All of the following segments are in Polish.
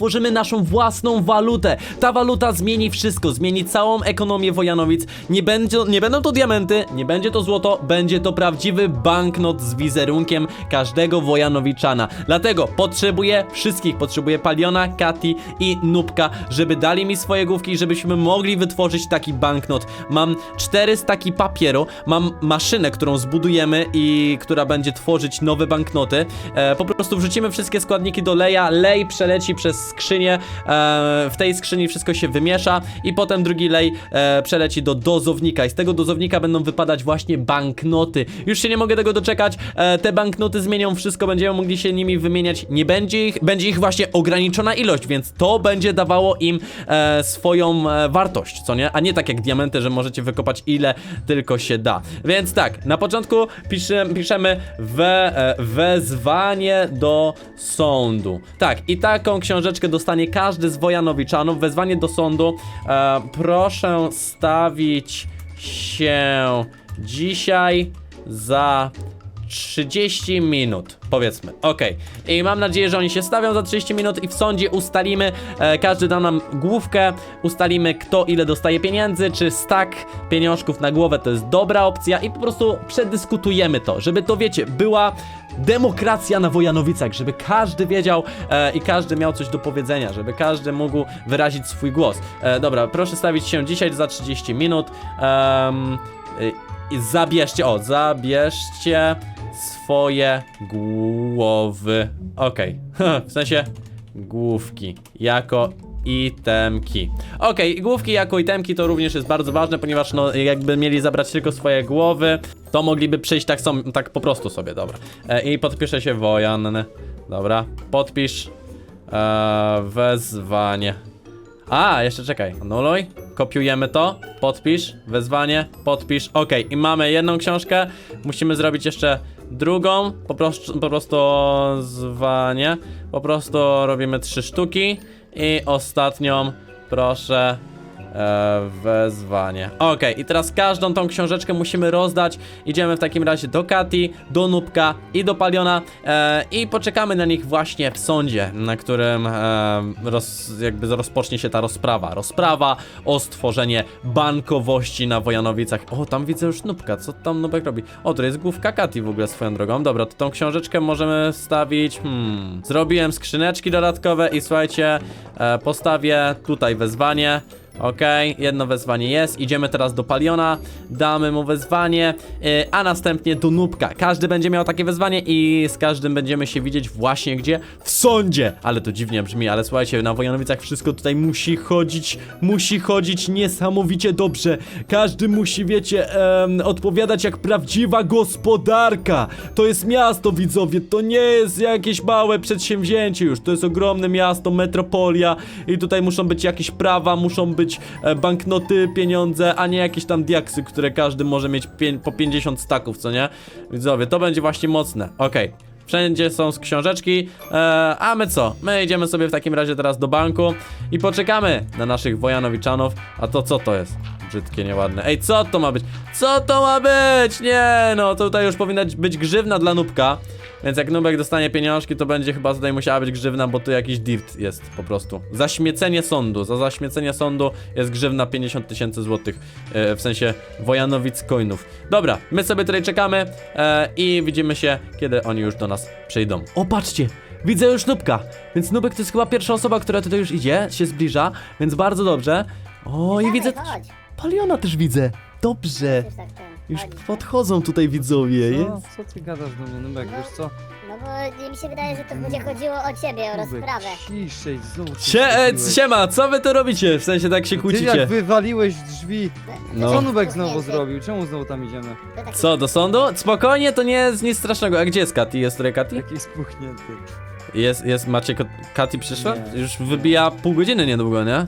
stworzymy naszą własną walutę. Ta waluta zmieni wszystko, zmieni całą ekonomię Wojanowic. Nie, będzie, nie będą to diamenty, nie będzie to złoto, będzie to prawdziwy banknot z wizerunkiem każdego Wojanowiczana. Dlatego potrzebuję wszystkich, potrzebuję Paliona, Kati i Nubka, żeby dali mi swoje główki, żebyśmy mogli wytworzyć taki banknot. Mam cztery staki papieru, mam maszynę, którą zbudujemy i która będzie tworzyć nowe banknoty. E, po prostu wrzucimy wszystkie składniki do leja, lej przeleci przez skrzynię, e, w tej skrzyni wszystko się wymiesza i potem drugi lej e, przeleci do dozownika i z tego dozownika będą wypadać właśnie banknoty. Już się nie mogę tego doczekać, e, te banknoty zmienią wszystko, będziemy mogli się nimi wymieniać, nie będzie ich, będzie ich właśnie ograniczona ilość, więc to będzie dawało im swoją wartość, co nie? A nie tak jak diamenty, że możecie wykopać ile tylko się da. Więc tak, na początku pisze, piszemy we, wezwanie do sądu. Tak, i taką książeczkę dostanie każdy z Wojanowiczanów. Wezwanie do sądu. E, proszę stawić się dzisiaj za 30 minut, powiedzmy. Okej. I mam nadzieję, że oni się stawią za 30 minut i w sądzie ustalimy, e, każdy da nam główkę, ustalimy kto ile dostaje pieniędzy, czy stak pieniążków na głowę to jest dobra opcja i po prostu przedyskutujemy to, żeby to wiecie, była demokracja na Wojanowicach, żeby każdy wiedział e, i każdy miał coś do powiedzenia, żeby każdy mógł wyrazić swój głos. E, dobra, proszę stawić się dzisiaj za 30 minut. Y, i zabierzcie, o, zabierzcie swoje głowy. Okej, w sensie główki jako itemki. Okej, główki jako itemki to również jest bardzo ważne, ponieważ no jakby mieli zabrać tylko swoje głowy, to mogliby przyjść tak, są, tak po prostu sobie, dobra. E, I podpisze się Wojan. Dobra, podpisz e, wezwanie. A, jeszcze czekaj. Anuluj. Kopiujemy to. Podpisz. Wezwanie. Podpisz. Ok, i mamy jedną książkę. Musimy zrobić jeszcze drugą. Po prostu, po prostu zwanie. Po prostu robimy trzy sztuki. I ostatnią, proszę. E, wezwanie. Okej, i teraz każdą tą książeczkę musimy rozdać. Idziemy w takim razie do Kati, do Nubka i do Paliona e, i poczekamy na nich właśnie w sądzie, na którym e, roz, jakby rozpocznie się ta rozprawa. Rozprawa o stworzenie bankowości na Wojanowicach. O, tam widzę już Nubka, co tam Nubek robi? O, to jest główka Kati w ogóle swoją drogą. Dobra, to tą książeczkę możemy wstawić. Hmm, zrobiłem skrzyneczki dodatkowe i słuchajcie, e, postawię tutaj wezwanie. Okej, jedno wezwanie jest. Idziemy teraz do Paliona, damy mu wezwanie, yy, a następnie do Nubka. Każdy będzie miał takie wezwanie i z każdym będziemy się widzieć właśnie gdzie? W sądzie! Ale to dziwnie brzmi, ale słuchajcie, na Wojanowicach wszystko tutaj musi chodzić, musi chodzić niesamowicie dobrze. Każdy musi, wiecie, em, odpowiadać jak prawdziwa gospodarka. To jest miasto, widzowie, to nie jest jakieś małe przedsięwzięcie już, to jest ogromne miasto, metropolia i tutaj muszą być jakieś prawa, muszą być e, banknoty, pieniądze, a nie jakieś tam diaksy, które każdy może mieć po 50 staków, co nie? Widzowie, to będzie właśnie mocne. Okej. Wszędzie są z książeczki, e, a my co? My idziemy sobie w takim razie teraz do banku i poczekamy na naszych Wojanowiczanów. A to co to jest? Brzydkie, nieładne. Ej, co to ma być? Co to ma być? Nie, no tutaj już powinna być grzywna dla Nubka. Więc jak Nubek dostanie pieniążki, to będzie chyba tutaj musiała być grzywna, bo tu jakiś dirt jest po prostu. Zaśmiecenie sądu. Za zaśmiecenie sądu jest grzywna 50 tysięcy złotych. E, w sensie Wojanowic coinów. Dobra, my sobie tutaj czekamy e, i widzimy się, kiedy oni już do nas przyjdą. O, patrzcie! Widzę już Nubka, więc Nubek to jest chyba pierwsza osoba, która tutaj już idzie, się zbliża, więc bardzo dobrze. O, i Dawaj, widzę... Chodź. Paliona też widzę. Dobrze. Już tak ten. Już podchodzą tutaj widzowie. Co? Jest. Co ty gadasz do mnie, Nubek, wiesz co? No bo mi się wydaje, że to będzie chodziło o ciebie, o Nubek, rozprawę. ciszej, znowu coś Sie, e, siema, co wy tu robicie? W sensie tak się Ty kłócicie. jak wywaliłeś drzwi, No. co Nubek znowu zrobił? Czemu znowu tam idziemy? To taki- Co, do sądu? Spokojnie, to nie jest nic strasznego. A gdzie jest Kati? Jest tutaj Kati? Jakiś spuchnięty. Jest, jest, macie, ko- Kati przyszła? Nie. Już wybija pół godziny niedługo, nie?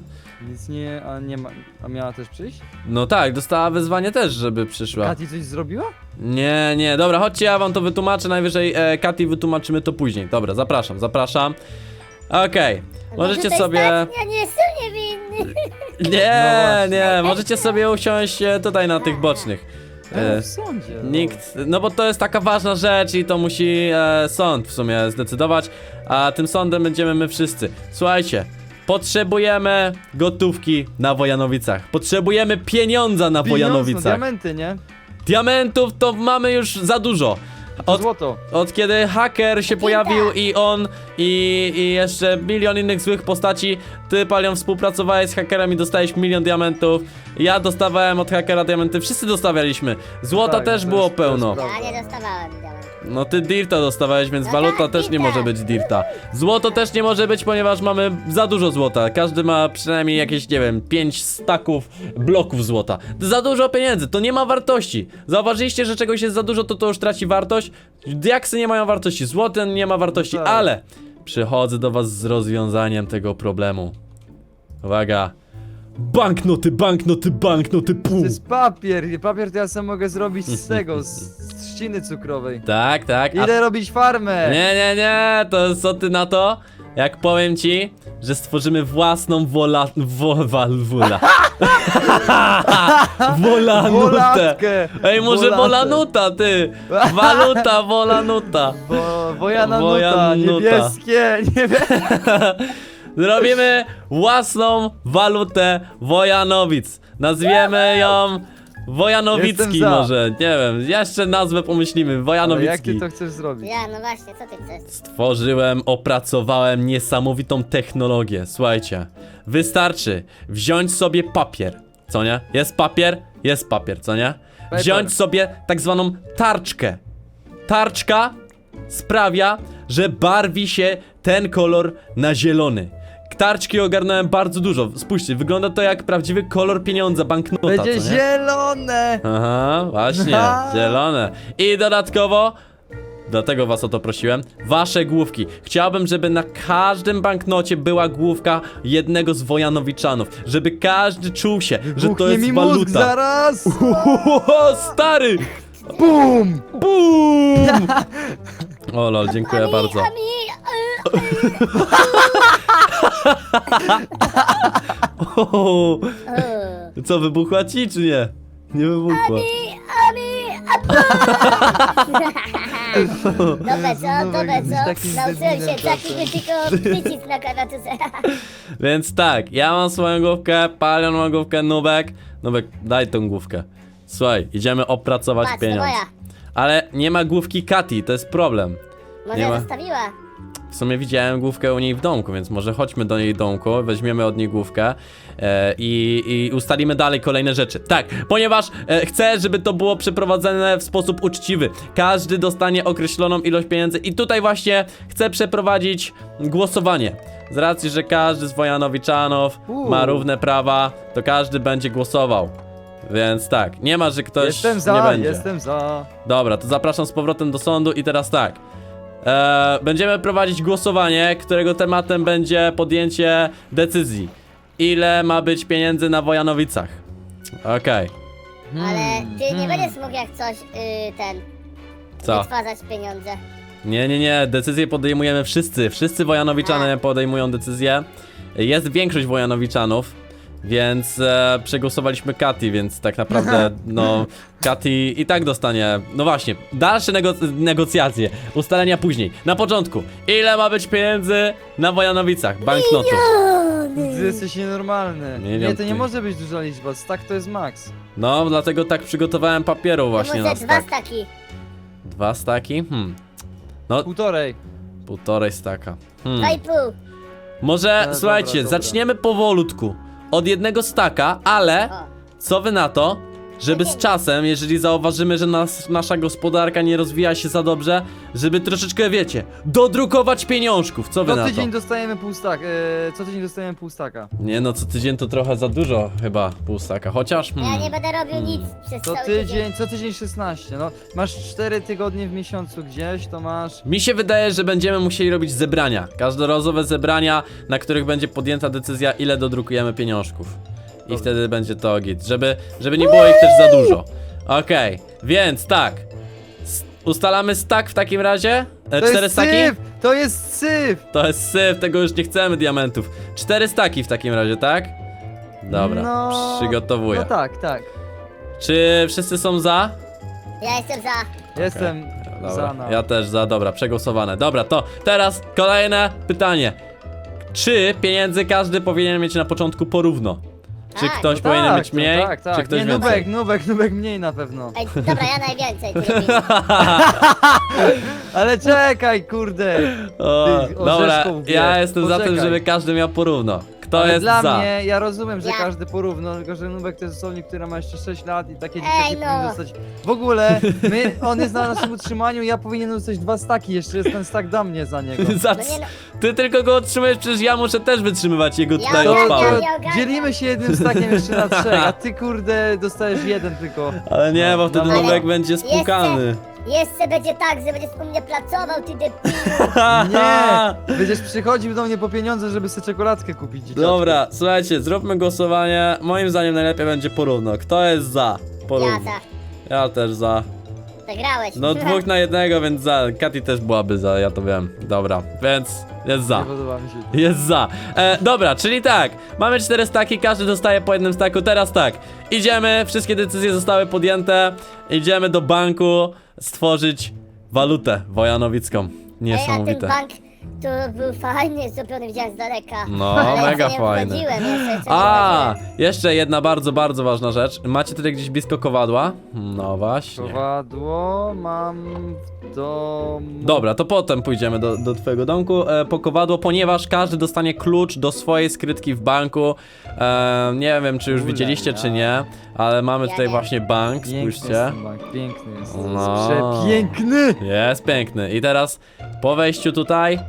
Nic nie, a nie ma, a miała też przyjść? No tak, dostała wezwanie też, żeby przyszła. Kati coś zrobiła? Nie, nie, dobra, chodźcie, ja wam to wytłumaczę, najwyżej e, Kati wytłumaczymy to później. Dobra, zapraszam, zapraszam. Okej, możecie tutaj sobie... stać? Ja nie jestem niewinny. Nie, No właśnie. nie, możecie sobie usiąść e, tutaj na tych bocznych. E, E, w sądzie. no. Nikt, no bo to jest taka ważna rzecz i to musi e, sąd w sumie zdecydować, a tym sądem będziemy my wszyscy. Słuchajcie, potrzebujemy gotówki na Wojanowicach, potrzebujemy pieniądza na Pieniądze, Wojanowicach. diamenty, nie? Diamentów to mamy już za dużo. Od, Złoto. od kiedy haker się pojawił i on i, i jeszcze milion innych złych postaci, ty Palion współpracowałeś z hakerem i dostałeś milion diamentów. Ja dostawałem od hakera diamenty, wszyscy dostawialiśmy. Złota Tak, też to było jest- to jest pełno. prawda. Ja nie dostawałem. No ty dirta dostawałeś, więc No waluta tak, też nie dirta. może być dirta. Złoto też nie może być, ponieważ mamy za dużo złota. Każdy ma przynajmniej jakieś, nie wiem, 5 staków bloków złota. Za dużo pieniędzy, to nie ma wartości. Zauważyliście, że czegoś jest za dużo, to to już traci wartość? Diaksy nie mają wartości, złoto nie ma wartości, tak. ale przychodzę do was z rozwiązaniem tego problemu. Uwaga. Banknoty, banknoty, banknoty, To pum. jest papier. Papier to ja sam mogę zrobić z tego, z, z trzciny cukrowej. Tak, tak. a- Idę robić farmę. Nie, nie, nie, to co ty na to? Jak powiem ci, że stworzymy własną wola... Wo, walwula. Wolanutę. Wolatkę. Ej, może Wolatę. wolanuta, ty. Waluta, wolanuta. Bo, wojana nuta, Wojana nuta. niebieskie, niebieskie. Zrobimy własną walutę Wojanowic. Nazwiemy ją Wojanowicki Jestem za. może, nie wiem, jeszcze nazwę pomyślimy, Ale jak Wojanowicki. ty to chcesz zrobić? Ja, no właśnie, co ty chcesz? Stworzyłem, opracowałem niesamowitą technologię. Słuchajcie, wystarczy wziąć sobie papier, co nie? Jest papier? Jest papier, co nie? Paper. Wziąć sobie tak zwaną tarczkę. Tarczka sprawia, że barwi się ten kolor na zielony. Tarczki ogarnąłem bardzo dużo. Spójrzcie, wygląda to jak prawdziwy kolor pieniądza, banknota, Będzie co nie? zielone. Aha, właśnie, zielone. I dodatkowo, dlatego was o to prosiłem, wasze główki. Chciałbym, żeby na każdym banknocie była główka jednego z Wojanowiczanów, żeby każdy czuł się, że to Buchnie jest mi mózg waluta. zaraz. Uhohoho, stary! Bum. Bum! O lol, dziękuję Ami, bardzo. Ami, O, Co, wybuchła ci czy nie? Nie wybuchła. Ami, Dobre co, Znowu dobre jesteś co? takim Nauczyłem debilem się taki czasem. tylko przycisk na klawiaturze. Więc tak, ja mam swoją główkę, Palion ma główkę, Nubek. Nubek, daj tą główkę. Słuchaj, idziemy opracować Patrz, to pieniądz. moja. Ale nie ma główki Kati, to jest problem. Nie Może ma. zostawiła. W sumie widziałem główkę u niej w domku, więc może chodźmy do jej domku, weźmiemy od niej główkę e, i, i ustalimy dalej kolejne rzeczy. Tak, ponieważ e, chcę, żeby to było przeprowadzone w sposób uczciwy. Każdy dostanie określoną ilość pieniędzy i tutaj właśnie chcę przeprowadzić głosowanie. Z racji, że każdy z Wojanowiczanów ma równe prawa, to każdy będzie głosował. Więc tak, nie ma, że ktoś Jestem nie za, będzie. jestem za. Dobra, to zapraszam z powrotem do sądu i teraz tak. E, będziemy prowadzić głosowanie, którego tematem będzie podjęcie decyzji. Ile ma być pieniędzy na Wojanowicach? Okej, Ale ty nie hmm. będziesz mógł jak coś, y, ten, co? wytwarzać pieniądze. Nie, nie, nie, decyzje podejmujemy wszyscy. Wszyscy Wojanowiczanie podejmują decyzje. Jest większość Wojanowiczanów, więc e, przegłosowaliśmy Kati, więc tak naprawdę, no, Kati i tak dostanie. No właśnie, dalsze nego negocjacje, ustalenia później. Na początku, ile ma być pieniędzy na Wojanowicach? Banknotów. Ty jesteś nienormalny. Nie, Nie, nie, to nie ty. może być duża liczba. Tak to jest max. No, dlatego tak przygotowałem papieru właśnie na może dwa stak. staki. Dwa staki? Hmm. No, Półtorej. półtorej staka. Hmm. Dwa i pół. Może, No, słuchajcie, dobra, dobra. zaczniemy powolutku. Od jednego staka, ale co wy na to, żeby z czasem, jeżeli zauważymy, że nas, nasza gospodarka nie rozwija się za dobrze, żeby troszeczkę, wiecie, dodrukować pieniążków. Co wy Co na to? tydzień dostajemy pół staka. E, co tydzień dostajemy pół staka. Nie no, co tydzień to trochę za dużo chyba pół staka, chociaż... Ja Hmm. nie będę robił nic przez Co cały tydzień, co tydzień 16. No, masz 4 tygodnie w miesiącu gdzieś, to masz. Mi się wydaje, że będziemy musieli robić zebrania. Każdorazowe zebrania, na których będzie podjęta decyzja, ile dodrukujemy pieniążków. I wtedy będzie to git, żeby, żeby nie było ich też za dużo. Okej, więc tak. S- ustalamy stack w takim razie? E, To cztery jest staki? syf! To jest syf! To jest syf, tego już nie chcemy diamentów. Cztery staki w takim razie, tak? Dobra, no, przygotowuję. No tak, tak. Czy wszyscy są za? Ja jestem za. Jestem za Dobra, no. ja też za, dobra, przegłosowane. Dobra, to teraz kolejne pytanie. Czy pieniędzy każdy powinien mieć na początku porówno? Czy Tak, ktoś No powinien tak, mieć no mniej, Tak, tak. czy ktoś nie, więcej? Nubek, Nubek, Nubek mniej na pewno. Ej, dobra, ja najwięcej. Ale czekaj, kurde. O, dobra, orzeszków ja jestem za tym, Poczekaj. żeby każdy miał porówno. Kto Ale jest dla za? mnie, ja rozumiem, że Ja. każdy porówno, tylko że Nubek to jest osobnik, która ma jeszcze 6 lat i takie Ej, dzieciaki no. powinny dostać. W ogóle, my, on jest na naszym utrzymaniu, ja powinienem dostać dwa staki, jeszcze jest ten stak dla mnie za niego. Za No nie no. Ty tylko go otrzymujesz, przecież ja muszę też wytrzymywać jego Ja- tutaj ja- ja- chwałę. ja- ogarniam. Dzielimy się jednym stakiem jeszcze na trzech, a ty kurde dostajesz jeden tylko. Ale nie, bo wtedy Ale Nubek będzie spłukany. Jeszcze będzie tak, że będziesz u mnie pracował, ty debilu. Nie! Będziesz przychodził do mnie po pieniądze, żeby sobie czekoladkę kupić. dzieciaczku. Dobra, słuchajcie, zróbmy głosowanie. Moim zdaniem najlepiej będzie porówno. Kto jest za? Ja Porówno. za. Ja też za. Zagrałeś. No dwóch na jednego, więc za. Katy też byłaby za, ja to wiem. Dobra, więc jest za. Nie podoba mi się. to. Jest za. E, dobra, czyli tak. Mamy cztery staki, każdy dostaje po jednym staku. Teraz tak. Idziemy, wszystkie decyzje zostały podjęte. Idziemy do banku stworzyć walutę wojanowicką. Ej, a ten Niesamowite. bank to był fajnie zrobiony, widziałem z daleka. No, Ale mega jeszcze nie fajny. wchodziłem, jeszcze, jeszcze nie A, wchodziłem. jeszcze jedna bardzo, bardzo ważna rzecz. Macie tutaj gdzieś blisko kowadła? No właśnie. Kowadło mam w domu. Dobra, to potem pójdziemy do, do twojego domku e, po kowadło, ponieważ każdy dostanie klucz do swojej skrytki w banku. E, nie wiem, czy już widzieliście, ja. czy nie, ale mamy tutaj nie. właśnie bank, Piękny jest spójrzcie. ten bank, piękny jest. No. Przepiękny! Jest piękny. I teraz po wejściu tutaj e,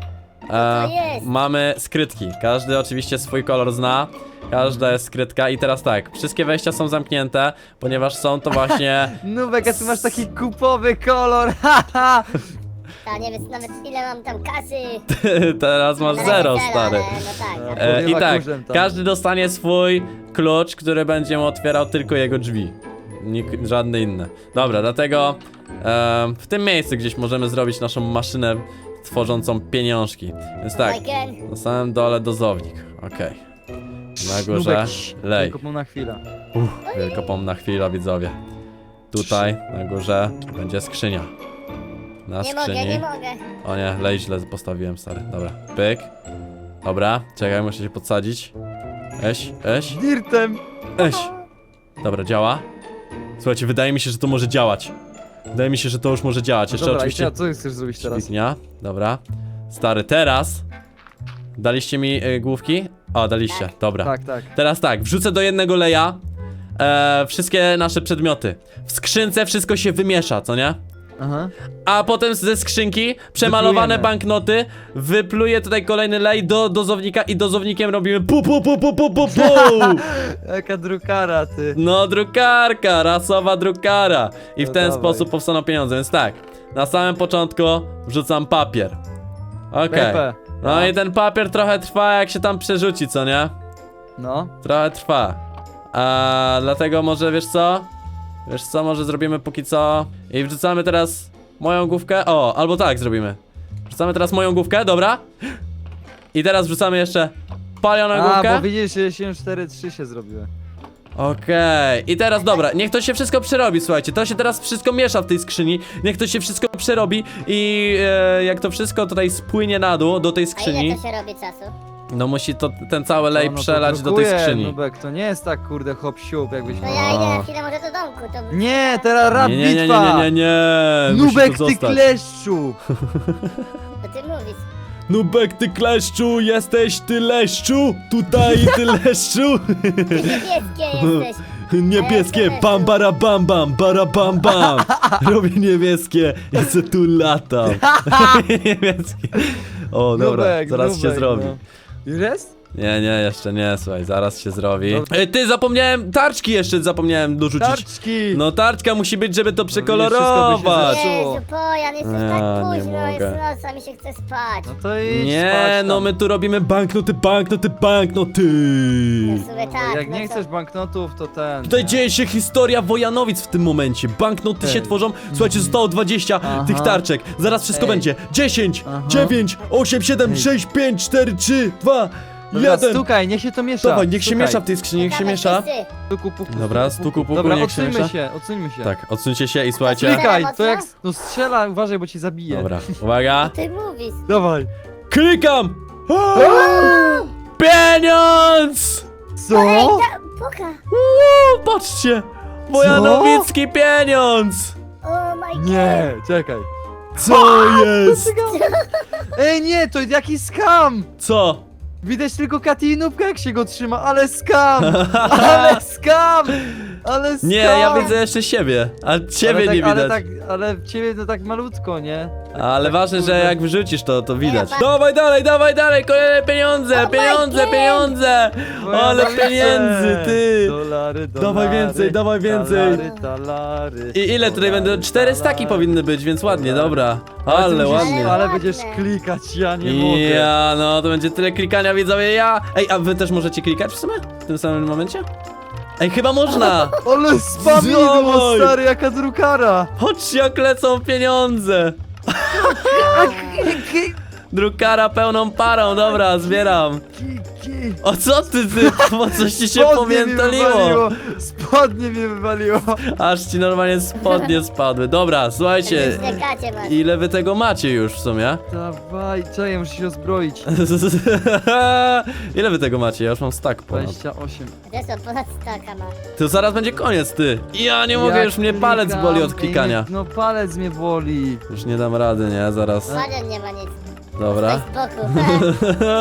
to jest? mamy skrytki. Każdy oczywiście swój kolor zna. Każda jest skrytka i teraz tak, wszystkie wejścia są zamknięte, ponieważ są to właśnie Nubek, a ty masz taki kupowy kolor, haha! Ja nie wiem nawet ile mam tam kasy. teraz masz zero, stary. No tak, no. E, I tak, każdy dostanie swój klucz, który będzie mu otwierał tylko jego drzwi. Nik, żadne inne. Dobra, dlatego em, w tym miejscu gdzieś możemy zrobić naszą maszynę tworzącą pieniążki. Więc tak, Michael, na samym dole dozownik. Okej. Na górze lej. Tylko na chwilę. Uff, wielkopomna chwila, widzowie. Tutaj na górze będzie skrzynia. Na nie mogę, skrzyni. nie mogę. O nie, lej źle postawiłem, stary. Dobra, pyk. Dobra, czekaj, muszę się podsadzić. Eś, eś, Dirtem! eś. Dobra, działa. Słuchajcie, wydaje mi się, że to może działać. Wydaje mi się, że to już może działać. Jeszcze Dobra, oczywiście i co chcesz zrobić teraz? dźwignia. Dobra. Stary, teraz... Daliście mi y, główki? O, daliście, dobra. Tak, tak. Teraz tak, wrzucę do jednego leja e, wszystkie nasze przedmioty. W skrzynce wszystko się wymiesza, co nie? Aha. A potem ze skrzynki przemalowane Wyplujemy. banknoty, wypluję tutaj kolejny lej do dozownika i dozownikiem robimy pu pu pu pu pu pu pu. Jaka drukara, ty. No drukarka, rasowa drukara. I w No ten dawaj. sposób powstaną pieniądze, więc tak. Na samym początku wrzucam papier. Okej. Pepe. No i ten papier trochę trwa jak się tam przerzuci, co nie? No. Trochę trwa. A dlatego może wiesz co? Wiesz co, może zrobimy póki co. I wrzucamy teraz moją główkę. O, albo tak zrobimy. Wrzucamy teraz moją główkę, dobra? I teraz wrzucamy jeszcze palioną A, główkę. bo widzisz, 743 się zrobiły. Okej, i teraz dobra, niech to się wszystko przerobi, słuchajcie, to się teraz wszystko miesza w tej skrzyni, niech to się wszystko przerobi i e, jak to wszystko tutaj spłynie na dół do tej A skrzyni, ile to się robi czasu? No musi to ten cały lej No, no to przelać do tej drukuje, skrzyni. Nubek, to nie jest tak kurde hop siup, jakbyś To miał. ja idę No. na chwilę może do domku, to... Nie, teraz rap Nie, nie, nie, nie, bitwa! nie, nie, nie. musi Nubek, tu ty zostać. kleszczu! To ty mówisz. Nubek, ty kleszczu, jesteś ty leszczu, tutaj ty leszczu. Ty niebieskie jesteś. Niebieskie, bam, bara, bam, bam, bara, bam, bam. Robię niebieskie, ja se tu latam. Robię niebieskie. O, dobra, Nubek, zaraz się Nubek, zrobi. no. Już jest? Nie, nie, jeszcze nie, słuchaj, zaraz się zrobi. Ej, ty, zapomniałem, tarczki jeszcze zapomniałem dorzucić. Tarczki! No tarczka musi być, żeby to się przekolorować. zepsuło. Jezu, Pojan, jest już Ja tak nie późno, jest mogę. noc, a mi się chce spać. No to idź Nie, spać no tam. my tu robimy banknoty, banknoty, banknoty. No w sumie tak. Jak no nie co? chcesz banknotów, to ten. Tutaj nie? dzieje się historia Wojanowic w tym momencie. Banknoty się Ej. tworzą. Słuchajcie, zostało 20 Aha. tych tarczek. Zaraz wszystko Ej. będzie. 10, Aha. 9, 8, 7, Ej. 6, 5, 4, 3, 2, Dobra, Jeden! stukaj, niech się to miesza. Dawaj, niech się Stukaj. miesza w tej skrzyni, niech się Dawaj, miesza. Stuku, puku, Dobra, stuku, puku, Dobra, niech się odsuńmy miesza. się, odsuńmy się. Tak, odsuńcie się i słuchajcie. Klikaj, to jak... No strzela, uważaj, bo ci zabije. Dobra, uwaga. Ty mówisz. Dawaj. Klikam! Pieniądz! Co? Poka. Uuu, patrzcie! Wojanowicki pieniądz! Oh my god. Nie, czekaj. Co jest? Ej, nie, to jakiś skam! Co? Widać tylko Katy i Nubka, jak się go trzyma, ale skam! Ale skam! Ale skam! Nie, ja widzę jeszcze siebie, a ciebie ale tak, nie Ale, widać. tak, ale ciebie to tak malutko, nie? Tak, Ale tak, ważne, że kurde. jak wyrzucisz to, to widać. pa- Dawaj dalej, dawaj dalej, kolejne pieniądze, Oh my pieniądze, God. pieniądze! Ale Moja pieniędzy, ty! Dolary, dolary, Dawaj więcej, dawaj więcej. Dolary, dolary, I ile tutaj dolary, będą? Cztery staki powinny być, więc ładnie, dobra. Ale ty Ale musisz- ładnie. Ale będziesz klikać, ja nie mogę. Ja, no to będzie tyle klikania widzowie, ja. Ej, a wy też możecie klikać w sumie? W tym samym momencie? Ej, chyba można! Ale spamidło, Dawaj. stary, jaka drukara! Chodźcie, jak lecą pieniądze! Drukara pełną parą, dobra, zbieram. Kiki. O co ty, ty? Po coś ci się Spodnie mi pomiętoliło? wywaliło, Spodnie mi wywaliło. Aż ci normalnie spodnie spadły. Dobra, słuchajcie. Ile wy tego macie już w sumie? Dawaj, czekaj, muszę się rozbroić. Ile wy tego macie? Ja już mam stack ponad. 28. Zresztą ponad staka ma. To zaraz będzie koniec, ty. Ja nie mogę, już mnie palec klikam boli od i klikania. mnie- No palec mnie boli. Już nie dam rady, nie? Zaraz. Nie ma nic. Dobra. Z boku.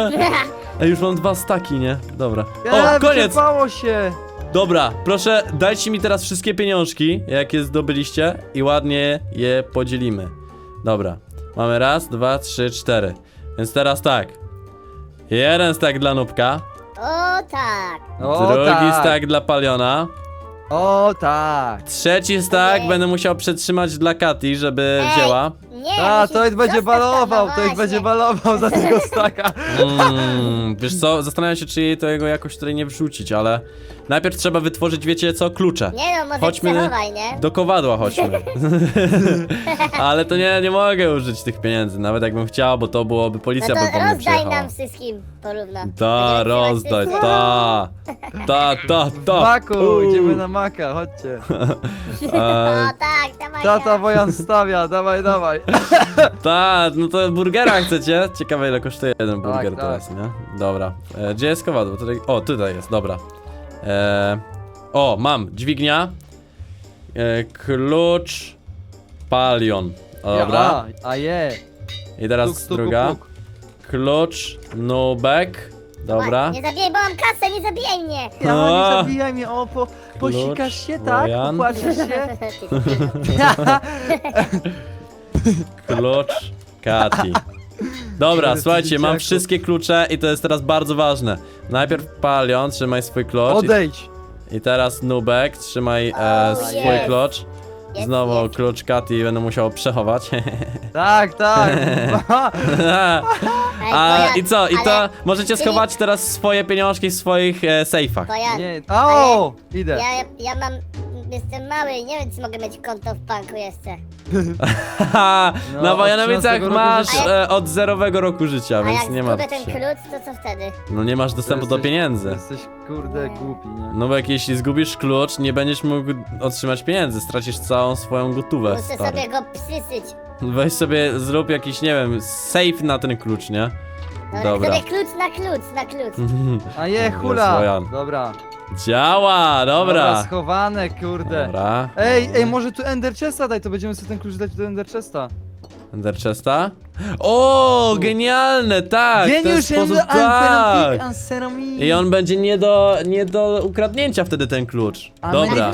Ej, już mam dwa staki, nie? Dobra. O, koniec! wyczerpało się. Dobra, proszę, dajcie mi teraz wszystkie pieniążki, jakie zdobyliście i ładnie je podzielimy. Dobra, mamy raz, dwa, trzy, cztery. Więc teraz tak. Jeden stack dla Nubka, O tak. O drugi tak. stack dla Paliona, O tak. trzeci stack będę musiał przetrzymać dla Kati, żeby Ej. wzięła. Nie, A, musisz to jest będzie tam, balował, no to jest będzie balował za tego staka. Mm, wiesz co, zastanawiam się, czy jej to jego jakoś tutaj nie wrzucić, ale najpierw trzeba wytworzyć, wiecie co, klucze. Nie no, może Chodźmy przechowaj, nie? Do kowadła chodźmy. Ale to nie, nie mogę użyć tych pieniędzy, nawet jakbym chciał, bo to byłoby No policja to by po mnie rozdaj przyjechała. nam wszystkim porówno. Ta, Będziemy trzymać rozdaj, ta. Ta, ta, ta. Maku, idziemy na maka, chodźcie. O E, tak, dawaj. Tata tak. Wojan stawia, dawaj, dawaj. ta, no to burgera chcecie? Ciekawe ile kosztuje jeden Tak, burger tak. teraz, nie? Dobra. E, gdzie jest kowadło? Tutaj, o, tutaj jest, dobra. E, o, mam, dźwignia. E, klucz. Palion. Dobra. A, a je. I teraz Tuk, tuk, druga. tuk. Klucz, nubek. Dobra. Nie zabijaj, bo mam kasę, nie zabijaj mnie. Ja, A. nie zabijaj mnie, o, po, posikasz się, tak? Popłaczesz się? Klucz Kati. Dobra, słuchajcie, mam dzieciaku. wszystkie klucze i to jest teraz bardzo ważne. Najpierw Palion, trzymaj swój klucz. Odejdź. I, I teraz Nubek, trzymaj e, Oh, swój yes. klucz. Jest, Znowu jest. klucz Kati będę musiał przechować. Tak, tak. Ej, A Bojan, i co? I to ale możecie ty- schować teraz swoje pieniążki w swoich e, sejfach. Bojan, Nie, o, idę. ja, ja mam... Jestem mały i nie wiem, czy mogę mieć konto w banku jeszcze. Haha, No, na od Wojanowicach 13 roku masz życia. e, od zerowego roku życia, A więc nie zgubię martw ten klucz, to co wtedy? No nie masz dostępu do Jesteś- pieniędzy. Jesteś, kurde, głupi, nie? No bo jak jeśli zgubisz klucz, nie będziesz mógł otrzymać pieniędzy, stracisz całą swoją gotówę, Muszę stary. sobie go przysyć. Weź sobie, zrób jakiś, nie wiem, safe na ten klucz, nie? No, Dobra. Sobie klucz na klucz, na klucz. A je, hula. Dobra. Działa, dobra. schowane, kurde. Dobra. Ej, ej, może tu Ender Chesta daj, to będziemy sobie ten klucz dać do Ender Chesta. Ender Chesta? O, genialne, tak! w ten Geniusz sposób, and tak! Anceramic. I on będzie nie do, nie do ukradnięcia wtedy ten klucz. Dobra.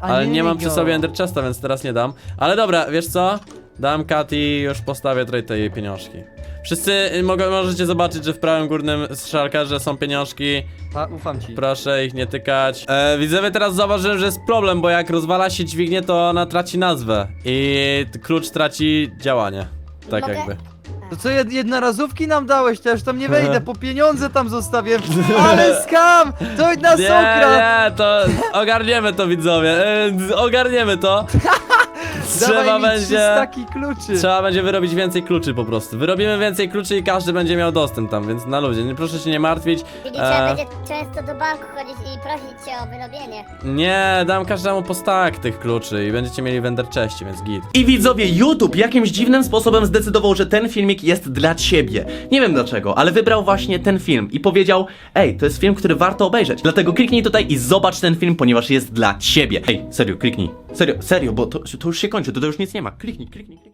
Ale nie mam przy sobie Ender Chesta, więc teraz nie dam. Ale dobra, wiesz co? Dam Kati, już postawię tutaj te jej pieniążki. Wszyscy y, mogą, możecie zobaczyć, że w prawym górnym szalkarze są pieniążki. A, ufam ci. Proszę ich nie tykać. E, widzowie, teraz zauważyłem, że jest problem, bo jak rozwala się dźwignię, to ona traci nazwę. I klucz traci działanie. Tak Mogę? jakby. To co, jed jednorazówki nam dałeś? To ja już tam nie wejdę, po pieniądze tam zostawię. Ale skam! To nas Nie, okradł! nie, to ogarniemy to widzowie. E, ogarniemy to. Trzeba Dawaj mi będzie- kluczy. Trzeba będzie wyrobić więcej kluczy po prostu. Wyrobimy więcej kluczy i każdy będzie miał dostęp tam, więc na ludzie, nie proszę się nie martwić. Czyli trzeba E, będzie często do banku chodzić i prosić cię o wyrobienie. nie, dam każdemu po stack tych kluczy i będziecie mieli wender cześci, więc git. I widzowie, YouTube jakimś dziwnym sposobem zdecydował, że ten filmik jest dla ciebie. Nie wiem dlaczego, ale wybrał właśnie ten film i powiedział: Ej, to jest film, który warto obejrzeć. Dlatego kliknij tutaj i zobacz ten film, ponieważ jest dla ciebie. Ej, serio, kliknij. Serio, serio, bo to, to już się kończy, закончу, ты даже не снимок. Кликни, кликни, кликни.